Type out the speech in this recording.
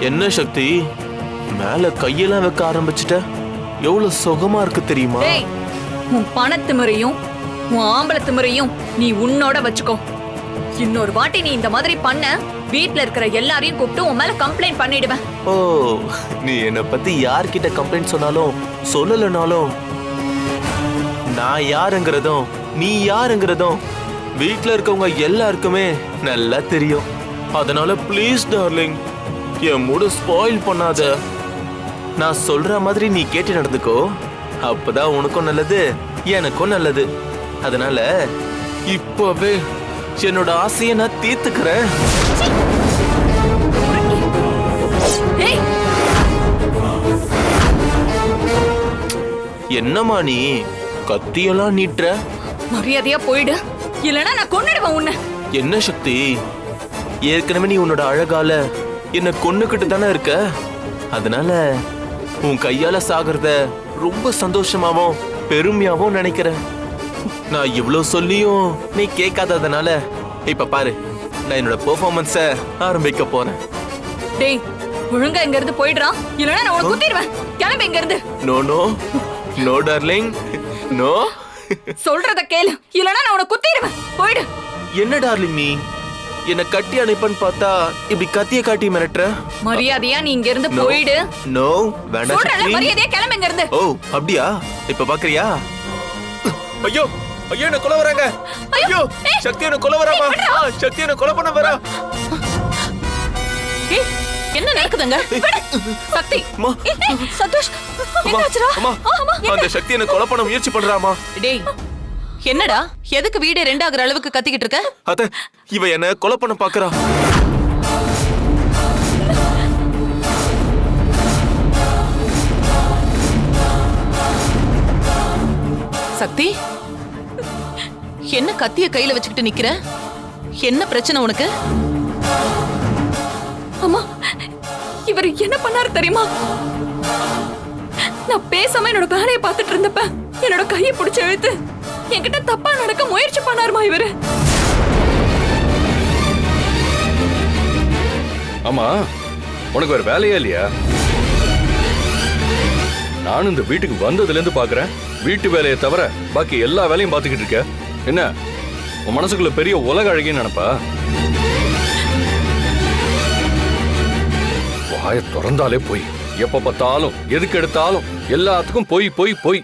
என்ன சக்தி? மேல கையெல்லாம் வைக்க ஆரம்பிச்சிட்ட. எவ்வளவு சுகமா இருக்கு தெரியுமா? டேய் உன் பணத்திமிரையும் உன் ஆம்பளத்திமிரையும் நீ உன்னோட வச்சுக்கோ. இன்னொரு வாட்டி நீ இந்த மாதிரி பண்ண வீட்ல இருக்கிற எல்லாரையும் கூப்பிட்டு உன் மேல கம்ப்ளைண்ட் பண்ணிடுவேன். ஓ நீ என்னை பத்தி யார்கிட்ட கம்ப்ளைண்ட் சொன்னாலும் சொல்லலைனாலும் நான் யாருங்கிறதும் நீ யாருங்கிறதும் வீட்ல இருக்கவங்க எல்லாருக்குமே நல்லா தெரியும். அதனால ப்ளீஸ் டார்லிங் என் மூடு ஸ்பாயில் பண்ணாத. நான் சொல்ற மாதிரி நீ கேட்டு நடந்துக்கோ. அப்பதான் உனக்கும் நல்லது எனக்கும் நல்லது. அதனால இப்பவே என்னோட ஆசையை நான் தீர்த்துக்கிறேன். என்னம்மா நீ? கத்தியெல்லாம் நீட்டுற? மரியாதையா போயிடு. இல்லனா நான் கொன்னுடுவேன் உன்னை. என்ன சக்தி? ஏற்கனவே நீ உன்னோட அழகால என்ன கொன்னுக்கிட்டு தானே இருக்க? அதனால உன் கையால சாகிறத ரொம்ப சந்தோஷமாவும் பெருமையாவும் நினைக்கிறேன். நான் இவ்வளவு சொல்லியும் நீ கேட்காததுனால இப்ப பாரு நான் என்னோட பெர்ஃபார்மன்ஸ ஆரம்பிக்க போறேன். டேய் ஒழுங்கா இங்க இருந்து போயிடுறான் இல்லனா நான் உன்னை குத்திடுவேன். கிளம்பு இங்க இருந்து no no. No darling. No. சொல்றத கேளு. இல்லனா நான் உன்னை குத்திடுவேன். போயிடு. என்ன டார்லிங் நீ? என்ன கட்டி அணைப்பன்னு பார்த்தா இப்படி கத்திய காட்டி மிரட்டுற? மரியாதையா நீ இங்க இருந்து. போயிடு. நோ வேண்டாம் சொல்றல மரியாதையா கிளம்பு இங்க இருந்து ஓ அப்படியா? இப்ப பாக்குறியா? ஐயோ ஐயோ என்ன கொலை வராங்க? ஐயோ, சக்தி என்ன கொலை வராமா? சக்தி என்ன கொலை பண்ண வரா என்ன நடக்குதுங்க? சக்தி. சந்தோஷ் அம்மா அந்த சக்தி என்ன கொலை பண்ண முயற்சி பண்றாமா? டேய் என்னடா? எதுக்கு வீடு ரெண்டாகிற அளவுக்கு கத்திக்கிட்டு இருக்க? அத இவ என்ன கொலை பண்ண பாக்குறா. சக்தி என்ன கத்திய கையில வச்சுக்கிட்டு நிக்கிற? என்ன பிரச்சனை உனக்கு? அம்மா இவர் என்ன பண்ணாரு தெரியுமா? நான் பேசாம என்னோட வேலையை பார்த்துட்டு இருந்தப்ப என்னோட கையை பிடிச்சு இழுத்து என்கிட்ட தப்பா நடக்க முயற்சி பண்ணாருமா இவரு? ஆமா உனக்கு வேற வேலையே இல்லையா? நானும் இந்த வீட்டுக்கு வந்ததுல இருந்து பாக்குறேன். வீட்டு வேலையை தவிர பாக்கி எல்லா வேலையும் பார்த்துக்கிட்டு இருக்க. என்ன உன் மனசுக்குள்ள பெரிய உலக அழகின்னு நினைப்பா? வாயை திறந்தாலே போய். எப்ப பார்த்தாலும் எதுக்கு எடுத்தாலும் எல்லாத்துக்கும் போய் போய் போய்.